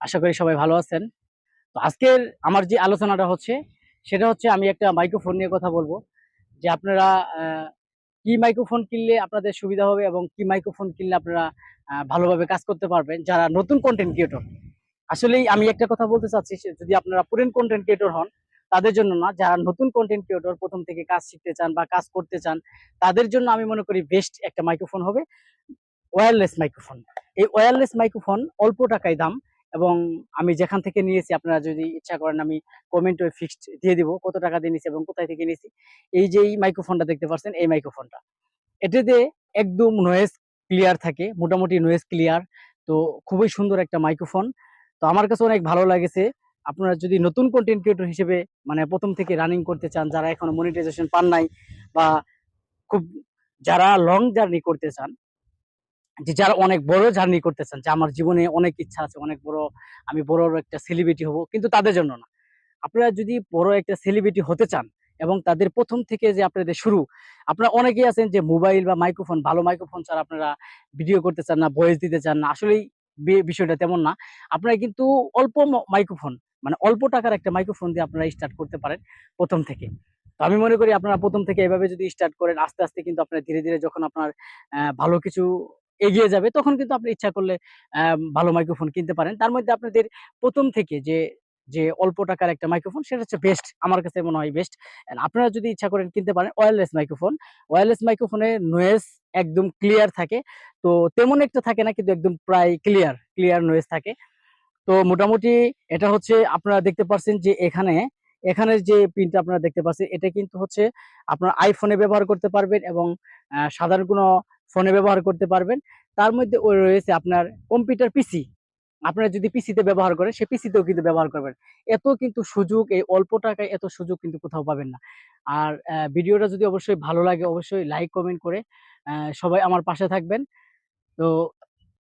আশা করি সবাই ভালো আছেন। তো আজকের আমার যে আলোচনাটা হচ্ছে, সেটা হচ্ছে আমি একটা মাইক্রোফোন নিয়ে কথা বলব, যে আপনারা কি মাইক্রোফোন কিনলে আপনাদের সুবিধা হবে এবং কি মাইক্রোফোন কিনলে আপনারা ভালোভাবে কাজ করতে পারবেন, যারা নতুন কন্টেন্ট ক্রিয়েটর আসলেই আমি একটা কথা বলতে চাচ্ছি যদি আপনারা পুরেন কন্টেন্ট ক্রিয়েটর হন, তাদের জন্য না, যারা নতুন কন্টেন্ট ক্রিয়েটর প্রথম থেকে কাজ শিখতে চান বা কাজ করতে চান, তাদের জন্য আমি মনে করি বেস্ট একটা মাইক্রোফোন হবে। ওয়্যারলেস মাইক্রোফোন এই ওয়্যারলেস মাইক্রোফোন অল্প টাকায় দাম এবং আমি যেখান থেকে নিয়েছি, আপনারা যদি ইচ্ছা করেন আমি কমেন্টে ফিক্সড দিয়ে দিব, কত টাকা দিয়ে নিয়েছি এবং কোথায় থেকে নিয়েছি। এই যে এই মাইক্রোফোনটা দেখতে পাচ্ছেন, এই মাইক্রোফোনটা এটাতে একদম নয়েজ ক্লিয়ার থাকে, মোটামুটি নয়েজ ক্লিয়ার তো খুবই সুন্দর একটা মাইক্রোফোন তো আমার কাছে অনেক ভালো লাগেছে। আপনারা যদি নতুন কন্টেন্ট ক্রিয়েটর হিসেবে মানে প্রথম থেকে রানিং করতে চান, যারা এখনও মনিটাইজেশন পান নাই বা খুব যারা লং জার্নি করতে চান যে যারা অনেক বড় জার্নি করতে চান যে আমার জীবনে অনেক ইচ্ছা আছে, অনেক বড়, আমি বড় একটা সেলিব্রিটি হব, কিন্তু তাদের জন্য না। আপনারা যদি বড় একটা সেলিব্রিটি হতে চান এবং তাদের প্রথম থেকে যে আপনাদের শুরু, আপনারা অনেকেই আছেন যে মোবাইল বা মাইক্রোফোন ভালো মাইক্রোফোন ছাড়া আপনারা ভিডিও করতে চান না ভয়েস দিতে চান না, আসলেই বিষয়টা তেমন না। আপনারা কিন্তু অল্প মাইক্রোফোন মানে অল্প টাকার একটা মাইক্রোফোন দিয়ে আপনারা স্টার্ট করতে পারেন প্রথম থেকে। তো আমি মনে করি আপনারা প্রথম থেকে এভাবে যদি স্টার্ট করেন, আস্তে আস্তে কিন্তু আপনার ধীরে ধীরে যখন আপনার ভালো কিছু এগিয়ে যাবে, তখন কিন্তু আপনি ইচ্ছা করলে ভালো মাইক্রোফোন কিনতে পারেন। তার মধ্যে আপনাদের প্রথম থেকে যে যে অল্প টাকার একটা মাইক্রোফোন সেটা হচ্ছে বেস্ট আমার কাছে মনে হয় বেস্ট আপনারা যদি ইচ্ছা করেন কিনতে পারেন ওয়্যারলেস মাইক্রোফোন ওয়্যারলেস মাইক্রোফোনে নয়েজ একদম ক্লিয়ার থাকে। তো তেমন একটা থাকে না, কিন্তু একদম প্রায় ক্লিয়ার ক্লিয়ার নয়েজ থাকে। তো মোটামুটি এটা হচ্ছে আপনারা দেখতে পাচ্ছেন যে, এখানে এখানে যে পিনটা আপনারা দেখতে পাচ্ছেন এটা কিন্তু হচ্ছে আপনার আইফোনে ব্যবহার করতে পারবেন এবং সাধারণ কোনো ফোনে ব্যবহার করতে পারবেন। তার মধ্যে ওই রয়েছে আপনার কম্পিউটার পিসি। আপনারা যদি পিসিতে ব্যবহার করেন, সে পিসিতেও কিন্তু ব্যবহার করবেন। এত কিন্তু সুযোগ, এই অল্প টাকায় এত সুযোগ কিন্তু কোথাও পাবেন না। আর ভিডিওটা যদি অবশ্যই ভালো লাগে, অবশ্যই লাইক, কমেন্ট করে সবাই আমার পাশে থাকবেন। তো